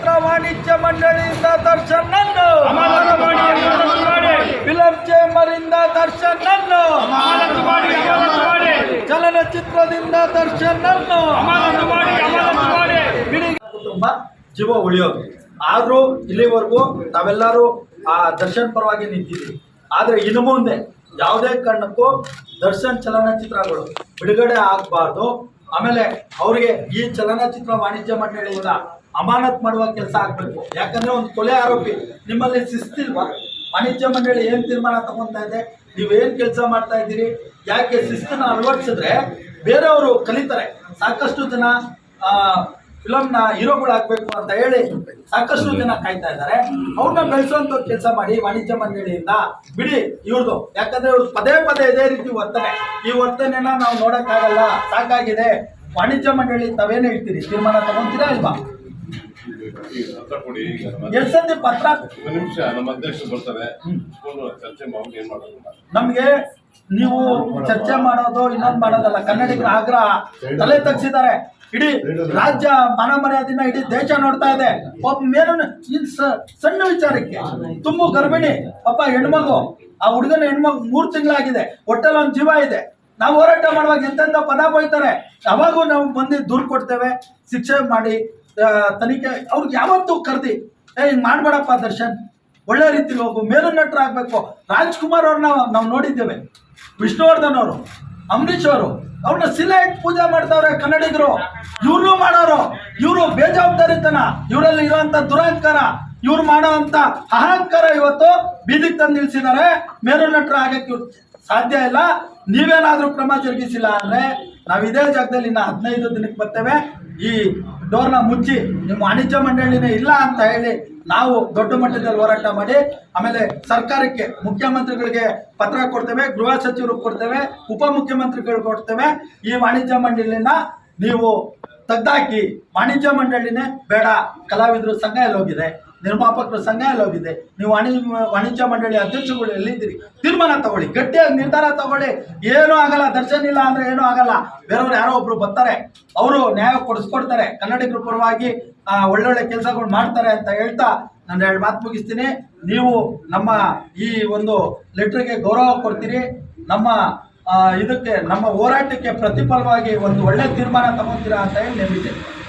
ಚಲನಚಿತ್ರ ವಾಣಿಜ್ಯ ಮಂಡಳಿಯಿಂದ ದರ್ಶನ್ ಫಿಲಂ ಚೇಂಬರ್ ಇಂದ ದರ್ಶನ್ ಚಲನಚಿತ್ರದಿಂದ ದರ್ಶನ್ ಕುಟುಂಬ ಜೀವ ಉಳಿಯೋದು. ಆದರೂ ಇಲ್ಲಿವರೆಗೂ ತಾವೆಲ್ಲರೂ ಆ ದರ್ಶನ್ ಪರವಾಗಿ ನಿಂತಿದ್ದೀವಿ ಆದರೆ ಇನ್ನು ಮುಂದೆ ಯಾವುದೇ ಕಾರಣಕ್ಕೂ ದರ್ಶನ್ ಚಲನಚಿತ್ರಗಳು ಬಿಡುಗಡೆ ಆಗಬಾರ್ದು. ಆಮೇಲೆ ಅವರಿಗೆ ಈ ಚಲನಚಿತ್ರ ವಾಣಿಜ್ಯ ಮಂಡಳಿಯಿಂದ ಅಮಾನತ್ ಮಾಡುವ ಕೆಲಸ ಆಗಬೇಕು. ಯಾಕಂದ್ರೆ ಒಂದು ಕೊಲೆ ಆರೋಪಿ ನಿಮ್ಮಲ್ಲಿ ಶಿಸ್ತಿಲ್ವಾ? ವಾಣಿಜ್ಯ ಮಂಡಳಿ ಏನು ತೀರ್ಮಾನ ತಗೊಂತಾ ಇದೆ? ನೀವೇನು ಕೆಲಸ ಮಾಡ್ತಾ ಇದ್ದೀರಿ? ಯಾಕೆ ಶಿಸ್ತನ್ನು ಅಳವಡಿಸಿದ್ರೆ ಬೇರೆಯವರು ಕಲಿತಾರೆ. ಸಾಕಷ್ಟು ಜನ ಫಿಲಮ್ನ ಹೀರೋಗಳಾಗಬೇಕು ಅಂತ ಹೇಳಿ ಸಾಕಷ್ಟು ಜನ ಕಾಯ್ತಾ ಇದ್ದಾರೆ. ಅವ್ರನ್ನ ಬೆಳೆಸುವಂತ ಕೆಲಸ ಮಾಡಿ ವಾಣಿಜ್ಯ ಮಂಡಳಿಯಿಂದ ಬಿಡಿ ಇವ್ರದ್ದು ಯಾಕಂದ್ರೆ ಇವ್ರು ಪದೇ ಪದೇ ಇದೇ ರೀತಿ ವರ್ತನೆ. ಈ ವರ್ತನೆನ ನಾವು ನೋಡೋಕ್ಕಾಗಲ್ಲ. ಸಾಕಾಗಿದೆ. ವಾಣಿಜ್ಯ ಮಂಡಳಿ ತಾವೇನು ಹೇಳ್ತೀರಿ? ತೀರ್ಮಾನ ತಗೊಂತೀರಾ ಇಲ್ವಾ? ಪತ್ರ? ನಿಮಿಷ ನಮ್ಮ ಅಧ್ಯಕ್ಷರು ಬರ್ತಾರೆ. ಇಸ್ಕೊಂಡು ಚರ್ಚೆ ಮಾಡಿ ಏನ್ ಮಾಡೋದು ನಮ್ಗೆ ನೀವು ಚರ್ಚೆ ಮಾಡೋದು ಇನ್ನೊಂದು ಮಾಡೋದಲ್ಲ. ಕನ್ನಡಿಗರ ಆಗ್ರಹ. ತಲೆ ತಗ್ಸಿದ್ದಾರೆ. ಇಡೀ ರಾಜ್ಯ ಮಾನ ಮರ್ಯಾದಿನ ಇಡೀ ದೇಶ ನೋಡ್ತಾ ಇದೆ. ಒಬ್ಬ ಮೇನು ಸಣ್ಣ ವಿಚಾರಕ್ಕೆ. ತುಂಬು ಗರ್ಭಿಣಿ. ಪಾಪ ಹೆಣ್ಮಗು. ಆ ಹುಡುಗನ ಹೆಣ್ಮಗು ಮೂರು ತಿಂಗಳಾಗಿದೆ. ಹೊಟ್ಟೆಲ್ ಒಂದು ಜೀವ ಇದೆ. ನಾವು ಹೋರಾಟ ಮಾಡುವಾಗ ಎಂತೆಂತ ಪದ ಬೈತಾರೆ. ಅವಾಗೂ ನಾವು ಬಂದು ದೂರು ಕೊಡ್ತೇವೆ. ಶಿಕ್ಷೆ ಮಾಡಿ ತನಿಖೆ, ಅವ್ರಿಗೆ ಯಾವತ್ತೂ ಕರ್ದಿ ಏ ಹಿಂಗ್ ಮಾಡಬೇಡಪ್ಪ ದರ್ಶನ್, ಒಳ್ಳೆ ರೀತಿಲಿ ಹೋಗು ಮೇಲು ನಟರಾಗಬೇಕು ರಾಜ್ಕುಮಾರ್ ಅವ್ರನ್ನ ನಾವು ನೋಡಿದ್ದೇವೆ. ವಿಷ್ಣುವರ್ಧನ್ ಅವರು ಅಂಬರೀಶ್ ಅವರು ಅವ್ರನ್ನ ಇಟ್ಟು ಪೂಜೆ ಮಾಡ್ತಾವ್ರೆ ಕನ್ನಡಿಗರು. ಇವ್ರನ್ನೂ ಮಾಡೋರು. ಇವರು ಬೇಜವಾಬ್ದಾರಿತನ, ಇವರಲ್ಲಿ ಇರುವಂತ ದುರಹಂಕಾರ ಇವ್ರು ಮಾಡೋ ಅಹಂಕಾರ ಇವತ್ತು ಬೀದಿಗೆ ತಂದು ನಿಲ್ಸಿದ್ದಾರೆ. ಮೇರು ನಟರು ಆಗಕ್ಕೆ ಸಾಧ್ಯ ಇಲ್ಲ. ನೀವೇನಾದರೂ ಕ್ರಮ ಜರುಗಿಸಿಲ್ಲ ಅಂದ್ರೆ ನಾವು ಇದೇ ಜಾಗದಲ್ಲಿ ಇನ್ನು ಹದಿನೈದು ದಿನಕ್ಕೆ ಬರ್ತೇವೆ. ಈ ಡೋರ್ನ ಮುಚ್ಚಿ ನಿಮ್ಮ ವಾಣಿಜ್ಯ ಮಂಡಳಿನೇ ಇಲ್ಲ ಅಂತ ಹೇಳಿ ನಾವು ದೊಡ್ಡ ಮಟ್ಟದಲ್ಲಿ ಹೋರಾಟ ಮಾಡಿ, ಆಮೇಲೆ ಸರ್ಕಾರಕ್ಕೆ ಮುಖ್ಯಮಂತ್ರಿಗಳಿಗೆ ಪತ್ರ ಕೊಡ್ತೇವೆ, ಗೃಹ ಸಚಿವರು ಕೊಡ್ತೇವೆ ಉಪಮುಖ್ಯಮಂತ್ರಿಗಳು ಕೊಡ್ತೇವೆ. ಈ ವಾಣಿಜ್ಯ ಮಂಡಳಿನ ನೀವು ತೆಗ್ದಾಕಿ ವಾಣಿಜ್ಯ ಮಂಡಳಿನೇ ಬೇಡ, ಕಲಾವಿದರು ಸಂಘ ಎಲ್ಲೋಗಿದೆ, ನಿರ್ಮಾಪಕರ ಸಂಘ ಎಲ್ಲೋಗಿದೆ, ನೀವು ವಾಣಿ, ವಾಣಿಜ್ಯ ಮಂಡಳಿ ಅಧ್ಯಕ್ಷಗಳು ಎಲ್ಲಿದ್ದೀರಿ? ತೀರ್ಮಾನ ತಗೊಳ್ಳಿ, ಗಟ್ಟಿಯಾಗಿ ನಿರ್ಧಾರ ತಗೊಳ್ಳಿ. ಏನೂ ಆಗಲ್ಲ ದರ್ಶನ ಇಲ್ಲ ಅಂದ್ರೆ ಏನೂ ಆಗಲ್ಲ. ಬೇರೆಯವ್ರು ಯಾರೋ ಒಬ್ರು ಬರ್ತಾರೆ, ಅವರು ನ್ಯಾಯ ಕೊಡಿಸ್ಕೊಡ್ತಾರೆ, ಕನ್ನಡಿಗರ ಪರವಾಗಿ ಒಳ್ಳೊಳ್ಳೆ ಕೆಲಸಗಳು ಮಾಡ್ತಾರೆ ಅಂತ ಹೇಳ್ತಾ ನಾನು ಎರಡು ಮಾತು ಮುಗಿಸ್ತೀನಿ. ನೀವು ನಮ್ಮ ಈ ಒಂದು ಲೆಟ್ರಿಗೆ ಗೌರವ ಕೊಡ್ತೀರಿ. ನಮ್ಮ ಇದಕ್ಕೆ ನಮ್ಮ ಹೋರಾಟಕ್ಕೆ ಪ್ರತಿಫಲವಾಗಿ ಒಂದು ಒಳ್ಳೆ ತೀರ್ಮಾನ ತಗೊಂತೀರಾ ಅಂತ ಹೇಳಿ ನಂಬಿದ್ದೇನೆ